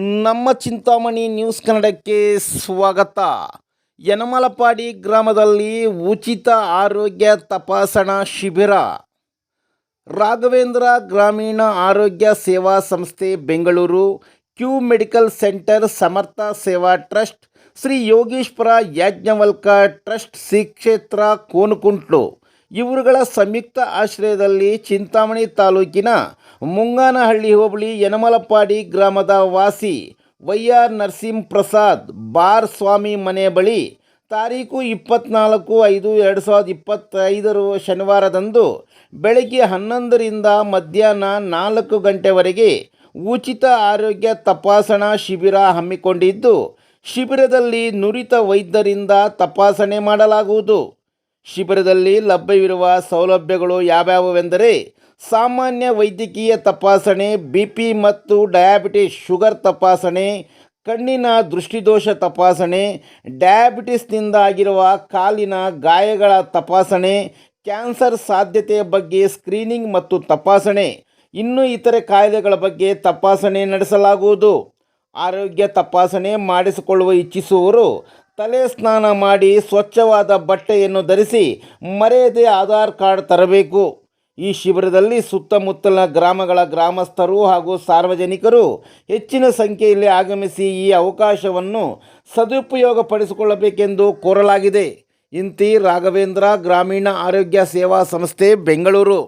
ನಮ್ಮ ಚಿಂತಾಮಣಿ ನ್ಯೂಸ್ ಕನ್ನಡಕ್ಕೆ ಸ್ವಾಗತ. ಯನಮಲಪಾಡಿ ಗ್ರಾಮದಲ್ಲಿ ಉಚಿತ ಆರೋಗ್ಯ ತಪಾಸಣಾ ಶಿಬಿರ. ರಾಘವೇಂದ್ರ ಗ್ರಾಮೀಣ ಆರೋಗ್ಯ ಸೇವಾ ಸಂಸ್ಥೆ, Bengaluru. Q medical centre, Samartha Seva trust, Shri Yogishwara Yajnavalkya trust, Shri Kshetra Konukuntlu. ಇವರುಗಳ ಸಂಯುಕ್ತ ಆಶ್ರಯದಲ್ಲಿ ಚಿಂತಾಮಣಿ ತಾಲೂಕಿನ ಮುಂಗಾನಹಳ್ಳಿ ಹೋಬಳಿ ಯನಮಲಪಾಡಿ ಗ್ರಾಮದ ವಾಸಿ ವೈ ಆರ್ ಪ್ರಸಾದ್ ಬಾರ್ ಸ್ವಾಮಿ ಮನೆ ಬಳಿ ತಾರೀಕು ಇಪ್ಪತ್ನಾಲ್ಕು ಐದು ಎರಡು ಸಾವಿರದ ಇಪ್ಪತ್ತೈದರ ಶನಿವಾರದಂದು ಬೆಳಗ್ಗೆ ಹನ್ನೊಂದರಿಂದ ಮಧ್ಯಾಹ್ನ ನಾಲ್ಕು ಗಂಟೆವರೆಗೆ ಉಚಿತ ಆರೋಗ್ಯ ತಪಾಸಣಾ ಶಿಬಿರ ಹಮ್ಮಿಕೊಂಡಿದ್ದು, ಶಿಬಿರದಲ್ಲಿ ನುರಿತ ವೈದ್ಯರಿಂದ ತಪಾಸಣೆ ಮಾಡಲಾಗುವುದು. ಶಿಬಿರದಲ್ಲಿ ಲಭ್ಯವಿರುವ ಸೌಲಭ್ಯಗಳು ಯಾವ್ಯಾವುವೆಂದರೆ ಸಾಮಾನ್ಯ ವೈದ್ಯಕೀಯ ತಪಾಸಣೆ ಬಿ ಪಿ ಮತ್ತು ಡಯಾಬಿಟಿಸ್, ಶುಗರ್ ತಪಾಸಣೆ, ಕಣ್ಣಿನ ದೃಷ್ಟಿದೋಷ ತಪಾಸಣೆ, ಡಯಾಬಿಟಿಸ್ನಿಂದ ಆಗಿರುವ ಕಾಲಿನ ಗಾಯಗಳ ತಪಾಸಣೆ, ಕ್ಯಾನ್ಸರ್ ಸಾಧ್ಯತೆಯ ಬಗ್ಗೆ ಸ್ಕ್ರೀನಿಂಗ್ ಮತ್ತು ತಪಾಸಣೆ, ಇನ್ನು ಇತರೆ ಕಾಯಿಲೆಗಳ ಬಗ್ಗೆ ತಪಾಸಣೆ ನಡೆಸಲಾಗುವುದು. ಆರೋಗ್ಯ ತಪಾಸಣೆ ಮಾಡಿಸಿಕೊಳ್ಳುವ ಇಚ್ಛಿಸುವವರು ತಲೆ ಸ್ನಾನ ಮಾಡಿ ಸ್ವಚ್ಛವಾದ ಬಟ್ಟೆಯನ್ನು ಧರಿಸಿ ಮರೆಯದೆ ಆಧಾರ್ ಕಾರ್ಡ್ ತರಬೇಕು. ಈ ಶಿಬಿರದಲ್ಲಿ ಸುತ್ತಮುತ್ತಲಿನ ಗ್ರಾಮಗಳ ಗ್ರಾಮಸ್ಥರು ಹಾಗೂ ಸಾರ್ವಜನಿಕರು ಹೆಚ್ಚಿನ ಸಂಖ್ಯೆಯಲ್ಲಿ ಆಗಮಿಸಿ ಈ ಅವಕಾಶವನ್ನು ಸದುಪಯೋಗಪಡಿಸಿಕೊಳ್ಳಬೇಕೆಂದು ಕೋರಲಾಗಿದೆ. ಇಂತಿ ರಾಘವೇಂದ್ರ ಗ್ರಾಮೀಣ ಆರೋಗ್ಯ ಸೇವಾ ಸಂಸ್ಥೆ, ಬೆಂಗಳೂರು.